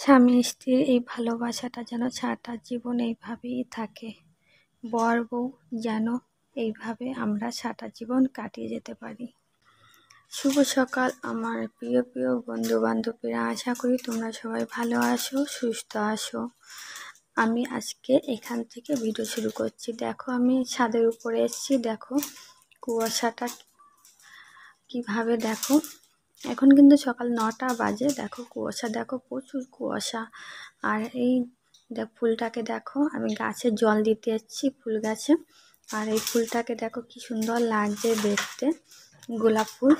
স্বামী স্ত্রীর এই ভালোবাসাটা যেন সারাটা জীবন এইভাবেই থাকে। বর বউ যেন এইভাবে আমরা সারাটা জীবন কাটিয়ে যেতে পারি। শুভ সকাল, আমার প্রিয় প্রিয় বন্ধু বান্ধবীরা আশা করি তোমরা সবাই ভালো আসো সুস্থ আসো আমি আজকে এখান থেকে ভিডিও শুরু করছি। দেখো, আমি ছাদের উপরে এসেছি। দেখো, কুয়াশাটা কীভাবে দেখো। এখন কিন্তু সকাল নটা বাজে। দেখো কুয়াশা, দেখো প্রচুর কুয়াশা। আর এই দেখ ফুলটাকে দেখো, আমি গাছে জল দিতে এসেছি ফুল গাছে। আর এই ফুলটাকে দেখো কি সুন্দর লাগছে দেখতে, গোলাপ ফুল।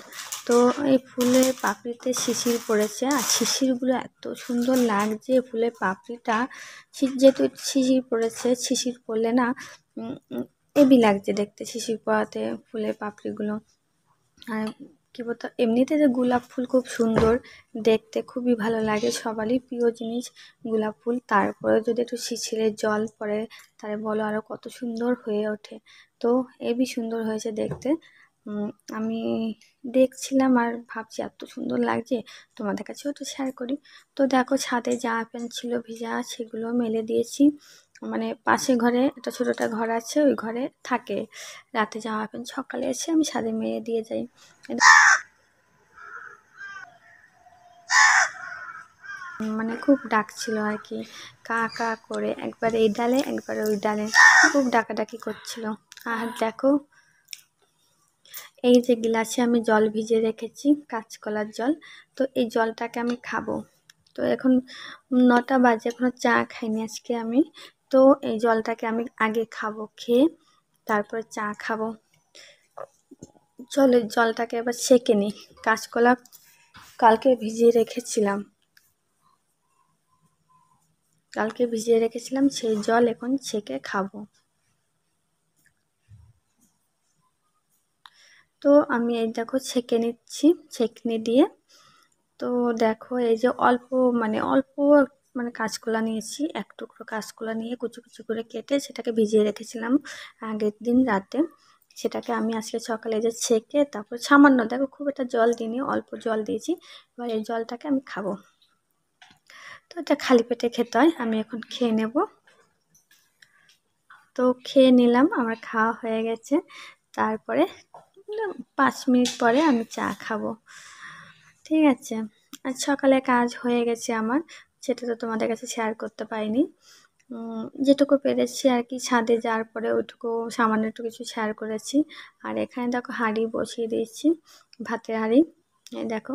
তো এই ফুলের পাপড়িতে শিশির পড়েছে, আর শিশিরগুলো এত সুন্দর লাগছে ফুলের পাপড়িটা। যেহেতু শিশির পড়েছে, শিশির পড়লে না এবি লাগছে দেখতে শিশির পড়াতে ফুলের পাপড়িগুলো। আর কী বলতো, এমনিতে যে গোলাপ ফুল খুব সুন্দর, দেখতে খুবই ভালো লাগে। সবারই প্রিয় জিনিস গোলাপ ফুল। তারপরে যদি একটু শিশিরের জল পড়ে, তাহলে বলো আরও কত সুন্দর হয়ে ওঠে। তো এবি সুন্দর হয়েছে দেখতে। আমি দেখছিলাম আর ভাবছি এত সুন্দর লাগছে, তোমাদের কাছেও একটু শেয়ার করি। তো দেখো ছাদে জামা প্যান্ট ছিল, ভিজা, সেগুলো মেলে দিয়েছি। মানে পাশে ঘরে একটা ছোটো একটা ঘর আছে, ওই ঘরে থাকে। রাতে জামা প্যান্ট সকালে এসে আমি ছাদে মেরে দিয়ে যাই। মানে খুব ডাকছিল আর কি। কা কা করে একবার এই ডালে, একবার ওই ডালে। খুব ডাকাডাকি করছিল। আর দেখো, এই যে গ্লাসে আমি জল ভিজে রেখেছি, কাঁচকলার জল, তো এই জলটাকে আমি খাব। তো এখন নটা বাজে এখনও চা খাইনি আজকে আমি। তো এই জলটাকে আমি আগে খাব, খেয়ে তারপরে চা খাব। চলো, জলটাকে এবার সেঁকে নিই। কাঁচকলা কালকে ভিজিয়ে রেখেছিলাম। কালকে ভিজিয়ে রেখেছিলাম, সেই জল এখন ছেঁকে খাব। তো আমি এই দেখো ছেঁকে নিচ্ছি, ছেঁকনি দিয়ে। তো দেখো এই যে অল্প মানে অল্প মানে কাঁচকলা নিয়েছি, এক টুকরো কাঁচকলা নিয়ে কুচু কুচু করে কেটে সেটাকে ভিজিয়ে রেখেছিলাম আগের দিন রাতে। সেটাকে আমি আজকে সকালে যে ছেঁকে তারপর সামান্য, দেখো খুব একটা জল দিইনি, অল্প জল দিয়েছি। এবার এই জলটাকে আমি খাব। তো এটা খালি পেটে খেতে হয়, আমি এখন খেয়ে নেব। তো খেয়ে নিলাম, আমার খাওয়া হয়ে গেছে। তারপরে পাঁচ মিনিট পরে আমি চা খাব। ঠিক আছে আর সকালে কাজ হয়ে গেছে আমার। সেটা তো তোমাদের কাছে শেয়ার করতে পারিনি। যেটুকু পেরেছি আর কি, ছাদে যাওয়ার পরে ওইটুকু সামান্য একটু কিছু শেয়ার করেছি। আর এখানে দেখো হাঁড়ি বসিয়ে দিয়েছি, ভাতের হাঁড়ি। দেখো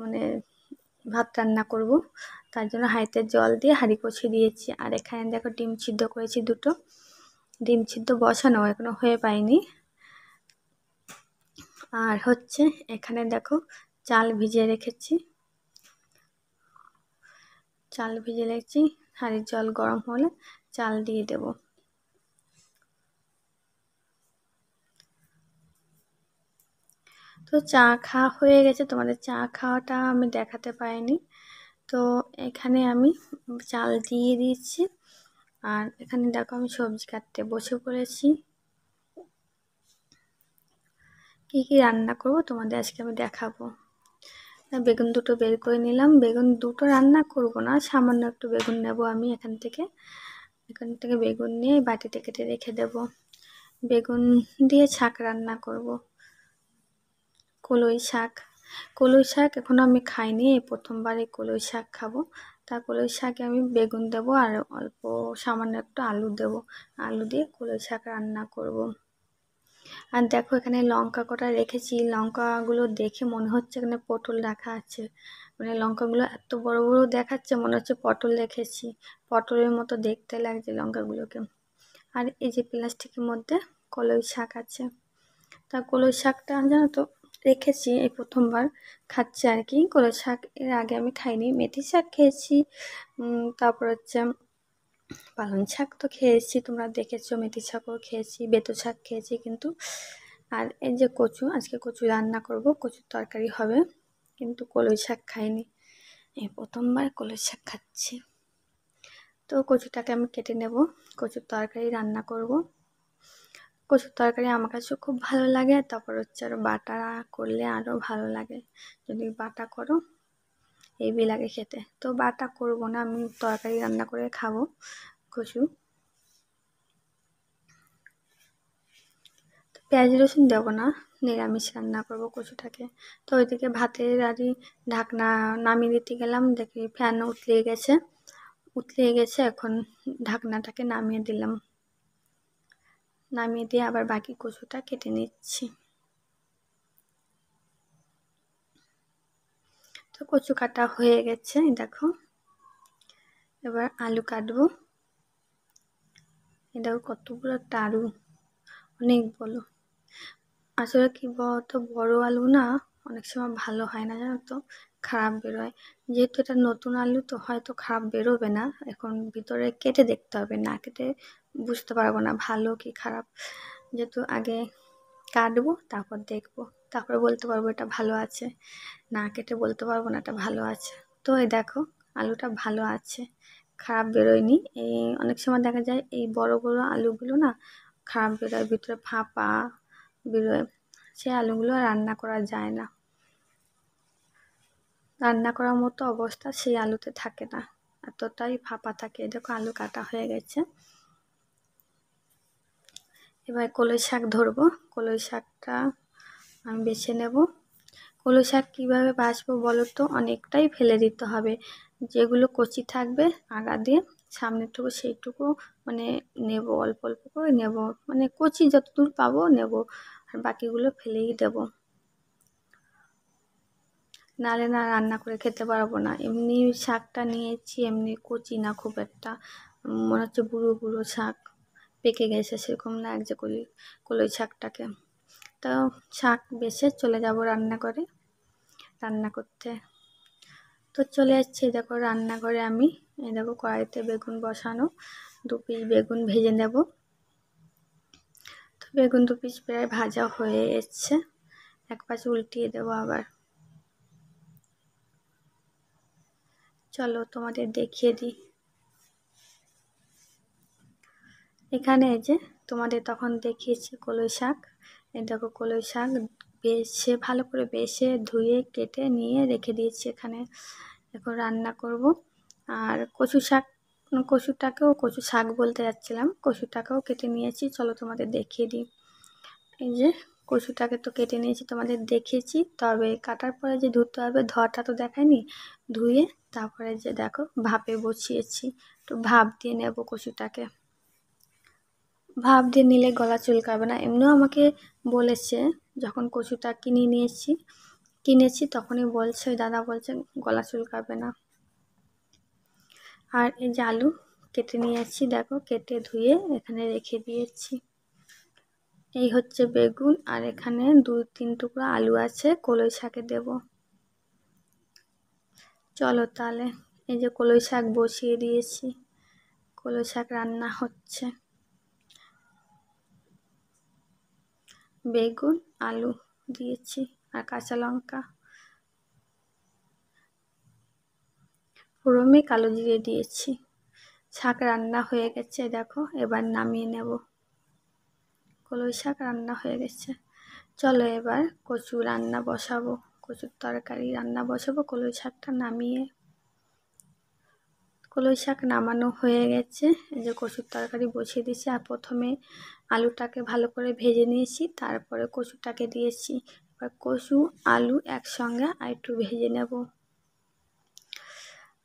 মানে ভাত রান্না করব। তার জন্য হাঁড়িতে জল দিয়ে হাঁড়ি বসিয়ে দিয়েছি। আর এখানে দেখো ডিম সিদ্ধ করেছি দুটো। ডিম সিদ্ধ বসানো এখনও হয়ে পায়নি। আর হচ্ছে এখানে দেখো চাল ভিজিয়ে রেখেছি। চাল ভিজে রেখেছি হাঁড়ির জল গরম হলে চাল দিয়ে দেব। তো চা খাওয়া হয়ে গেছে। তোমাদের চা খাওয়াটা আমি দেখাতে পাইনি তো এখানে আমি চাল দিয়ে দিচ্ছি আর এখানে দেখো আমি সবজি কাটতে বসে পড়েছি। কী কী রান্না করব তোমাদের আজকে আমি দেখাবো। বেগুন দুটো বের করে নিলাম। বেগুন দুটো রান্না করব না, সামান্য একটু বেগুন নেব আমি এখান থেকে। এখান থেকে বেগুন নিয়ে বাটিতে কেটে রেখে দেব। বেগুন দিয়ে শাক রান্না করব। কলই শাক। কলই শাক এখনও আমি খাইনি এই প্রথমবার এই কলই শাক খাব। তা কলই শাকে আমি বেগুন দেবো আর অল্প সামান্য একটু আলু দেব। আলু দিয়ে কলই শাক রান্না করব। আর দেখো এখানে লঙ্কা কটা রেখেছি। লঙ্কাগুলো দেখে মনে হচ্ছে এখানে পটল রাখা আছে। মানে লঙ্কাগুলো এত বড় বড় দেখাচ্ছে, মনে হচ্ছে পটল রেখেছি। পটলের মতো দেখতে লাগছে লঙ্কাগুলোকে। আর এই যে প্লাস্টিকের মধ্যে কলই শাক আছে। তা কলই শাকটা জানো তো, রেখেছি এই প্রথমবার। খাচ্ছি আর কি। কলই শাক এর আগে আমি খাইনি। মেথি শাক খেয়েছি। তারপর হচ্ছে পালং শাক তো খেয়েছি, তোমরা দেখেছ, মেথি শাকও খেয়েছি, বেতো শাক খেয়েছি কিন্তু। আর এই যে কচু, আজকে কচু রান্না করব, কচুর তরকারি হবে, কিন্তু কলই শাক খাইনি। এই প্রথমবার কলই শাক খাচ্ছি। তো কচুটাকে আমি কেটে নেব, কচুর তরকারি রান্না করব। কচুর তরকারি আমার কাছে খুব ভালো লাগে, তারপর হচ্ছে আরও বাটা করলে আরও ভালো লাগে। যদি বাটা করো বি লাগে খেতে। তো বাটা করব না, আমি তরকারি রান্না করে খাব, কচু। পেঁয়াজ রসুন দেবো না, নিরামিষ রান্না করব কচুটাকে। তো ওইদিকে ভাতের আরই ঢাকনা নামিয়ে দিতে গেলাম, দেখি ফ্যান উতলে গেছে। উতলে গেছে, এখন ঢাকনাটাকে নামিয়ে দিলাম। নামিয়ে দিয়ে আবার বাকি কচুটা কেটে নিচ্ছি। তো কচু কাটা হয়ে গেছে দেখো। এবার আলু কাটবো। এটা কতগুলো একটা আলু অনেক বলো। আসলে কি বলতো, বড় আলু না অনেক সময় ভালো হয় না, জানো তো? খারাপ বেরোয়। যেহেতু এটা নতুন আলু, তো হয়তো খারাপ বেরোবে না। এখন ভিতরে কেটে দেখতে হবে, না কেটে বুঝতে পারব না ভালো কি খারাপ। যেহেতু আগে কাটবো, তারপর দেখব। তারপরে বলতে পারব এটা ভালো আছে। না কেটে বলতে পারব না এটা ভালো আছে। তো এই দেখো, আলুটা ভালো আছে, খারাপ বেরোয়নি। এই অনেক সময় দেখা যায় এই বড় বড় আলুগুলো না খারাপ বেরোয়, ভিতরে ফাঁপা বেরোয়, সেই আলুগুলো রান্না করা যায় না। রান্না করার মতো অবস্থা সেই আলুতে থাকে না, এতটাই ফাঁপা থাকে। দেখো আলু কাটা হয়ে গেছে। এবার কলই শাক ধরবো। কলই শাকটা আমি বেছে নেব। কলই শাক কীভাবে বাছবো বলো তো অনেকটাই ফেলে দিতে হবে। যেগুলো কচি থাকবে, আগা দিয়ে সামনেরটুকু সেইটুকু মানে নেব, অল্প অল্প করে নেব। মানে কচি যতদূর পাবো নেব, আর বাকিগুলো ফেলেই দেব। নালে না রান্না করে খেতে পারব না। এমনি শাকটা নিয়েছি, এমনি কচি না খুব একটা। মনে হচ্ছে বুড়ো বুড়ো শাক। পেকে গেছে, সেরকম লাগছে কলি, কলই শাকটাকে। তো শাক বেছে চলে যাব রান্না করে, রান্না করতে। তো চলে যাচ্ছি দেখো রান্নাঘরে আমি। এই দেখো কড়াইতে বেগুন বসানো, দু পিস বেগুন ভেজে নেব। তো বেগুন দু পিস প্রায় ভাজা হয়ে এসছে। এক পাশে উল্টিয়ে দেবো আবার। চলো তোমাদের দেখিয়ে দিই। এখানে যে তোমাদের তখন দেখিয়েছি কলই শাক। এই দেখো কলই শাক বেছে, ভালো করে বেছে, ধুয়ে, কেটে নিয়ে রেখে দিয়েছি এখানে। এখন রান্না করব। আর কচু শাক, কচুটাকেও, কচু শাক বলতে যাচ্ছিলাম, কচুটাকেও কেটে নিয়েছি। চলো তোমাদের দেখিয়ে দিই। এই যে কচুটাকে তো কেটে নিয়েছি, তোমাদের দেখিয়েছি। তবে কাটার পরে যে ধুতে হবে, ধোয়াটা তো দেখায়নি। ধুয়ে তারপরে যে দেখো ভাপে বসিয়েছি। তো ভাপ দিয়ে নেব কচুটাকে। ভাপ দিয়ে নিলে গলা চুলকাবে না। এমনিও আমাকে বলেছে, যখন কচুটা কিনে নিয়েছি, কিনেছি তখনই বলছে দাদা বলছে গলা চুলকাবে না। আর এই যে আলু কেটে নিয়েছি, দেখো, কেটে ধুয়ে এখানে রেখে দিয়েছি। এই হচ্ছে বেগুন, আর এখানে দুই তিন টুকরো আলু আছে, কলই শাকে দেব। চলো তাহলে, এই যে কলই শাক বসিয়ে দিয়েছি, কলই শাক রান্না হচ্ছে। বেগুন, আলু দিয়েছি আর কাঁচা লঙ্কা। পুরোমি কালো জিরে দিয়েছি। শাক রান্না হয়ে গেছে, দেখো, এবার নামিয়ে নেব। কলই শাক রান্না হয়ে গেছে। চলো এবার কচু রান্না বসাবো, কচুর তরকারি রান্না বসাবো, কলই শাকটা নামিয়ে। কলই শাক নামানো হয়ে গেছে, এই যে কচুর তরকারি বসিয়ে দিয়েছি, আর প্রথমে আলুটাকে ভালো করে ভেজে নিয়েছি, তারপরে কচুটাকে দিয়েছি। এবার কচু, আলু একসঙ্গে আর একটু ভেজে নেব।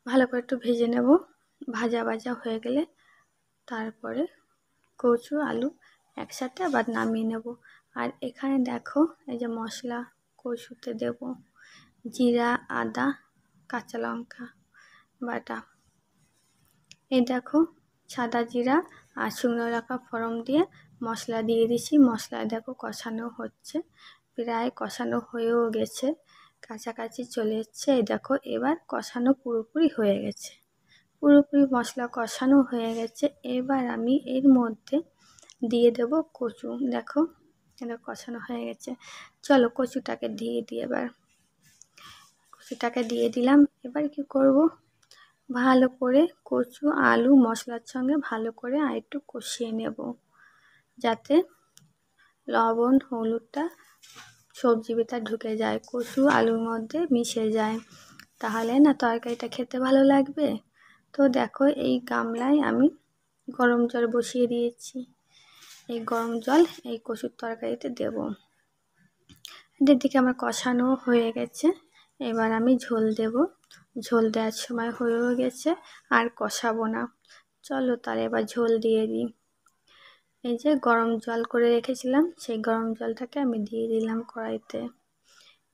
ভালো করে একটু ভেজে নেব। ভাজা ভাজা হয়ে গেলে তারপরে কচু, আলু একসাথে আবার নামিয়ে নেব। আর এখানে দেখো, এই যে মশলা কচুতে দেব। জিরা, আদা, কাঁচা লঙ্কা বাটা। এই দেখো, সাদা জিরা আর শুকনো লঙ্কা ফরম দিয়ে মশলা দিয়ে দিছি মশলা দেখো কষানো হচ্ছে, প্রায় কষানো হয়েও গেছে, কাছাকাছি চলে এসছে। এই দেখো, এবার কষানো পুরোপুরি হয়ে গেছে, পুরোপুরি মশলা কষানো হয়ে গেছে। এবার আমি এর মধ্যে দিয়ে দেব কচু। দেখো এটা কষানো হয়ে গেছে। চলো কচুটাকে দিয়ে দিই এবার। কচুটাকে দিয়ে দিলাম। এবার কি করব? ভালো করে কচু, আলু, মশলার সঙ্গে ভালো করে আর একটু কষিয়ে নেব। যাতে লবণ, হলুদটা সবজি ভিতর ঢুকে যায়, কচু, আলুর মধ্যে মিশে যায়। তাহলে না তরকারিটা খেতে ভালো লাগবে? তো দেখো এই গামলায় আমি গরম জল বসিয়ে দিয়েছি। এই গরম জল এই কচুর তরকারিতে দেব। দিকে আমার কষানো হয়ে গেছে। এবার আমি ঝোল দেব। ঝোল দেওয়ার সময় হয়েও গেছে, আর কষাবো না। চলো তাহলে এবার ঝোল দিয়ে দিই। এই যে গরম জল করে রেখেছিলাম, সেই গরম জলটাকে আমি দিয়ে দিলাম কড়াইতে।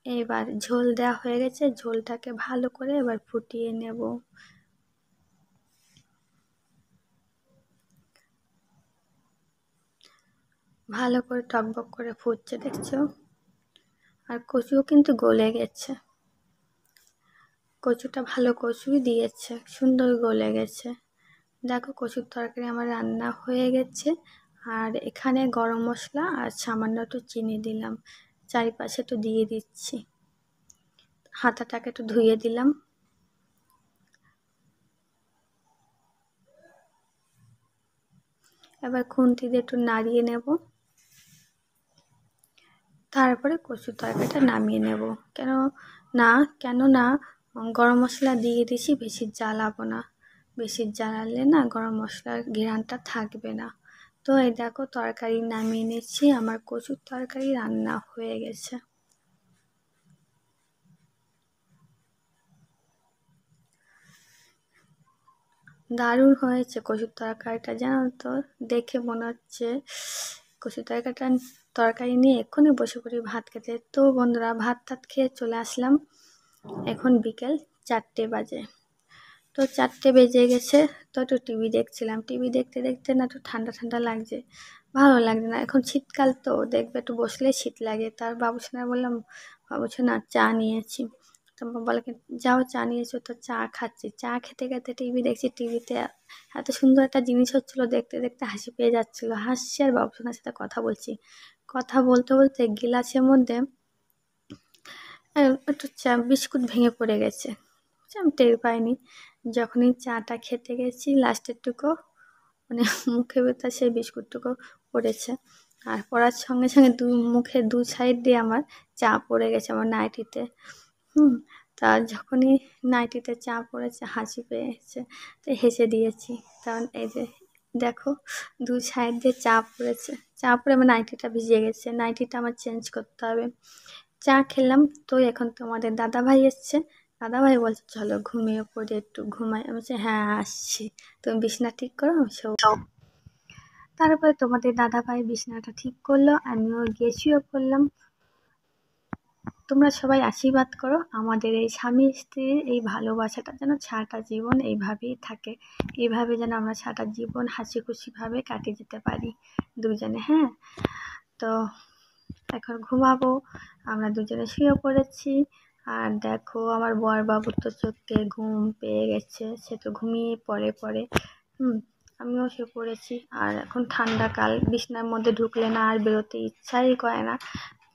এবার ঝোল দেওয়া হয়ে গেছে, ঝোলটাকে ভালো করে এবার ফুটিয়ে নেব। ভালো করে টকবক করে ফুটছে, দেখছ? আর কচুও কিন্তু গলে গেছে। কচুটা ভালো কচুই দিয়েছে, সুন্দর গলে গেছে। দেখো কচুর তরকারি আমার রান্না হয়ে গেছে। আর এখানে গরম মশলা আর সামান্য একটু চিনি দিলাম। চারিপাশে একটু দিয়ে দিচ্ছি। হাতাটাকে একটু ধুয়ে দিলাম। এবার খুন্তি দিয়ে একটু নাড়িয়ে নেব। তারপরে কচুর তরকারিটা নামিয়ে নেব। কেন না কেন না, গরম মশলা দিয়ে দিছি, বেশি জ্বালাবো না। বেশি জ্বালালে না গরম মশলার ঘেরানটা থাকবে না। তো এই দেখো তরকারি নামিয়ে নিচ্ছি। আমার কচুর তরকারি রান্না হয়ে গেছে। দারুণ হয়েছে কচুর তরকারিটা, জানো তো? দেখে মনে হচ্ছে কচুর তরকারিটা, তরকারি নিয়ে এক্ষুনি বসে পড়ি ভাত খেতে। তো বন্ধুরা ভাত টাত খেয়ে চলে আসলাম এখন বিকেল চারটে বাজে। তো চারটে বেজে গেছে। তো একটু টিভি দেখছিলাম। টিভি দেখতে দেখতে না একটু ঠান্ডা ঠান্ডা লাগছে। ভালো লাগছে না। এখন শীতকাল তো, দেখবে একটু বসলেই শীত লাগে। তার বাবুসোনা বললাম, বাবুসোনা, চা নিয়েছি। তো বলে যাও চা নিয়েছো, তো চা খাচ্ছি। চা খেতে খেতে টিভি দেখছি, টিভিতে এত সুন্দর একটা জিনিস হচ্ছিল, দেখতে দেখতে হাসি পেয়ে যাচ্ছিল। হাসছি আর বাবুসোনার সাথে কথা বলছি। কথা বলতে বলতে গিলাসের মধ্যে একটু চা, বিস্কুট ভেঙে পড়ে গেছে। আমি টের পাইনি। যখনই চাটা খেতে গেছি লাস্টের টুকু মানে মুখে ভেতর সেই বিস্কুটটুকু পড়েছে। আর পড়ার সঙ্গে সঙ্গে দু, মুখে দু সাইড দিয়ে আমার চা পড়ে গেছে আমার নাইটিতে। হুম, তা যখনই নাইটিতে চা পড়েছে, হাসি পেয়েছে, তো হেসে দিয়েছি। কারণ এই যে দেখো, দু সাইড দিয়ে চা পড়েছে। চা পড়ে আমার নাইটিটা ভিজে গেছে। নাইটিটা আমার চেঞ্জ করতে হবে। চা খেলাম, তো এখন তোমাদের দাদা ভাই এসছে। দাদাভাই বলছে চলো ঘুমিয়ে পড়ে একটু ঘুমাই। আমি বলছি হ্যাঁ আসছি। তুমি বিছনা ঠিক করো আমি সব তারপরে তোমাদের দাদাভাই বিছনাটা ঠিক করল আমিও শুয়ে পড়লাম। তোমরা সবাই আশীর্বাদ করো আমাদের এই স্বামী স্ত্রীর এই ভালোবাসাটা যেন সারাটা জীবন এইভাবেই থাকে। এইভাবে যেন আমরা সারাটা জীবন হাসি খুশিভাবে কাটিয়ে যেতে পারি দুজনে হ্যাঁ? তো এখন ঘুমাবো আমরা দুজনে শুয়ে পড়েছি। আর দেখো, আমার বর বাবুর তো চোখে ঘুম পেয়ে গেছে, সে তো ঘুমিয়ে পড়ে পড়ে। হুম, আমিও সে পড়েছি। আর এখন ঠান্ডাকাল বিছনার মধ্যে ঢুকলে না আর বেরোতে ইচ্ছাই করে না।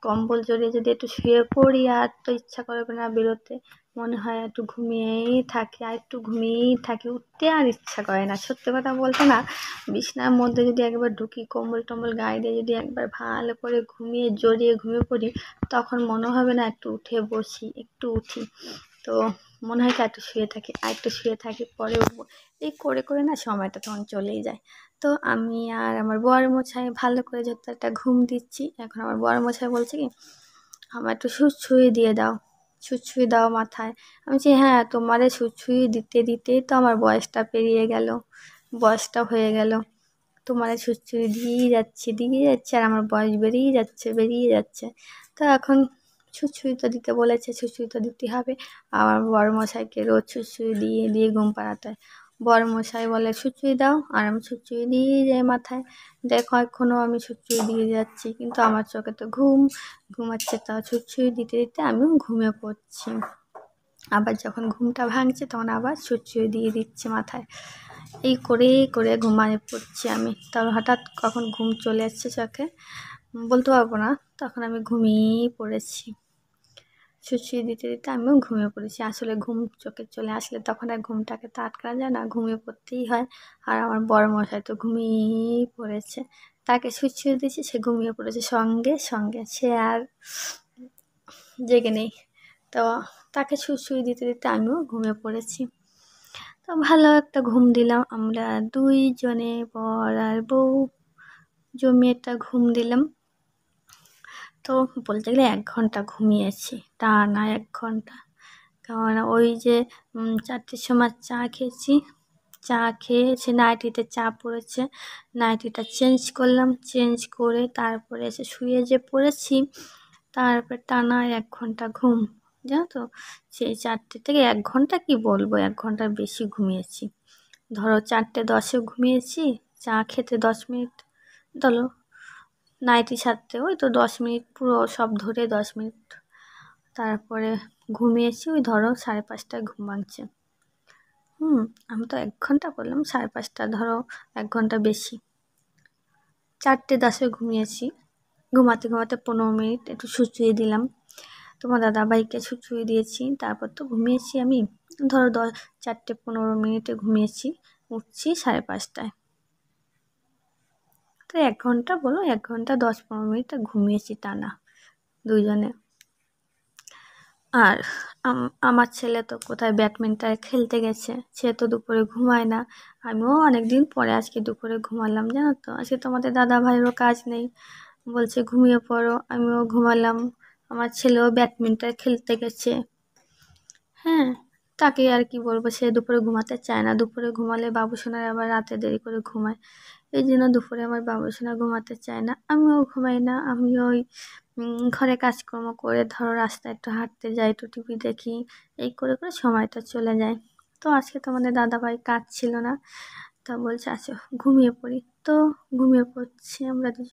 কম্বল জড়িয়ে যদি একটু শুয়ে পড়ি, আর তো ইচ্ছা করবে না বেরোতে। মনে হয় একটু ঘুমিয়েই থাকি, আর একটু ঘুমিয়েই থাকি, উঠতে আর ইচ্ছা করে না। সত্যি কথা বলতে না, বিছনার মধ্যে যদি একবার ঢুকি কম্বল টম্বল গায়ে দিয়ে যদি একবার ভালো করে ঘুমিয়ে জড়িয়ে ঘুমিয়ে পড়ি, তখন মনে হবে না একটু উঠে বসি, একটু উঠি। তো মনে হয় একটু শুয়ে থাকি, আর একটু শুয়ে থাকি, পরে উঠবো। এই করে করে না সময়টা তখন চলেই যায়। তো আমি আর আমার বর মশাই ভালো করে যত একটা ঘুম দিচ্ছি, এখন আমার বর মশাই বলছে কি আমার একটু ছুঁয়ে দিয়ে দাও। ছুঁয়ে দাও মাথায়। আমি বলছি হ্যাঁ তোমারে ছুঁচুই দিতে দিতেই তো আমার বয়সটা পেরিয়ে গেল। বয়সটা হয়ে গেল। তোমারে ছুঁচুই দিয়েই যাচ্ছে দিয়ে যাচ্ছে, আর আমার বয়স বেরিয়ে যাচ্ছে বেরিয়ে যাচ্ছে। তো এখন ছুঁচুই তো দিতে বলেছে, ছুঁচুই তো দিতে হবে। আমার বড় মশাইকে রোজ ছুঁচুই দিয়ে দিয়ে ঘুম পাড়াতে হয়। বড় মশাই বলে, ছুঁচুই দাও, আর আমি ছুঁচুই দিয়ে যাই মাথায়। দেখো এখনও আমি ছুঁচুই দিয়ে যাচ্ছি, কিন্তু আমার চোখে তো ঘুম। ঘুমাচ্ছে তাও ছুঁচুই দিতে দিতে আমিও ঘুমিয়ে পড়ছি। আবার যখন ঘুমটা ভাঙছে, তখন আবার ছুঁচুই দিয়ে দিচ্ছে মাথায়। এই করে করে ঘুমায় পড়ছি আমি। তারপর হঠাৎ কখন ঘুম চলে এসছে চোখে? বলতে পারব না। তখন আমি ঘুমিয়েই পড়েছি। শুষিয়ে দিতে দিতে আমিও ঘুমিয়ে পড়েছি। আসলে ঘুম চোখে চলে আসলে তখন আর ঘুমটাকে তো আটকা যায় না, ঘুমিয়ে পড়তেই হয়। আর আমার বড় মশাই তো ঘুমিয়েই পড়েছে। তাকে শুচিয়ে দিয়েছি, সে ঘুমিয়ে পড়েছে সঙ্গে সঙ্গে সে আর জেগে নেই। তো তাকে শুয়ে দিতে দিতে আমিও ঘুমিয়ে পড়েছি। তো ভালো একটা ঘুম দিলাম আমরা দুইজনে, বর আর বউ। জমিয়ে একটা ঘুম দিলাম। তো বলতে গেলে এক ঘণ্টা ঘুমিয়েছি। টানা এক ঘণ্টা। কারণ ওই যে চারটের সময় চা খেয়েছি। চা খেয়ে সে নাইটিতে চা পড়েছে। নাইটিটা চেঞ্জ করলাম। চেঞ্জ করে তারপরে এসে শুয়ে যে পড়েছি, তারপর টানা এক ঘণ্টা ঘুম। জানো তো? সেই চারটে থেকে এক ঘণ্টা কি বলব? এক ঘণ্টার বেশি ঘুমিয়েছি। ধরো চারটে দশে ঘুমিয়েছি, চা খেতে দশ মিনিট। ধরো নাইটি সারতে ওই তো দশ মিনিট পুরো সব ধরে দশ মিনিট। তারপরে ঘুমিয়েছি, ওই ধরো সাড়ে পাঁচটায় ঘুম ভাঙছে। হুম, আমি তো এক ঘণ্টা করলাম সাড়ে পাঁচটা ধরো এক ঘণ্টা বেশি। চারটে দশে ঘুমিয়েছি। ঘুমাতে ঘুমাতে পনেরো মিনিট একটু শুচুয়ে দিলাম। তোমার দাদাভাইকে শুচুয়ে দিয়েছি, তারপর তো ঘুমিয়েছি আমি। ধরো দশ, চারটে পনেরো মিনিটে ঘুমিয়েছি, উঠছি সাড়ে পাঁচটায়। তো এক ঘণ্টা বলো, এক ঘণ্টা দশ পনেরো মিনিট ঘুমিয়েছি টানা দুজনে আর আমার ছেলে তো কোথায় ব্যাডমিন্টন খেলতে গেছে, সে তো দুপুরে ঘুমায় না। আমিও অনেক দিন পরে আজকে দুপুরে ঘুমালাম, জানো তো। আজকে তোমাদের দাদা ভাইয়েরও কাজ নেই, বলছে ঘুমিয়ে পড়ো, আমিও ঘুমালাম। আমার ছেলেও ব্যাডমিন্টন খেলতে গেছে। হ্যাঁ তাকে আর কি বলব, সে দুপুরে ঘুমাতে চায় না। দুপুরে ঘুমালে বাবু সোনার আবার রাতে দেরি করে ঘুমায়। এই জন্য দুপুরে আমার বাবুসোনা ঘুমাতে চায় না, আমিও ঘুমাই না আমি ওই ঘরে কাজকর্ম করে ধরো রাস্তায় একটু হাঁটতে যাই, একটু টিভি দেখি, এই করে করে সময়টা চলে যায়। তো আজকে তো আমাদের দাদাভাই কাজ ছিল না, তা বলছে আচ্ছা ঘুমিয়ে পড়ি। তো ঘুমিয়ে পড়ছি আমরা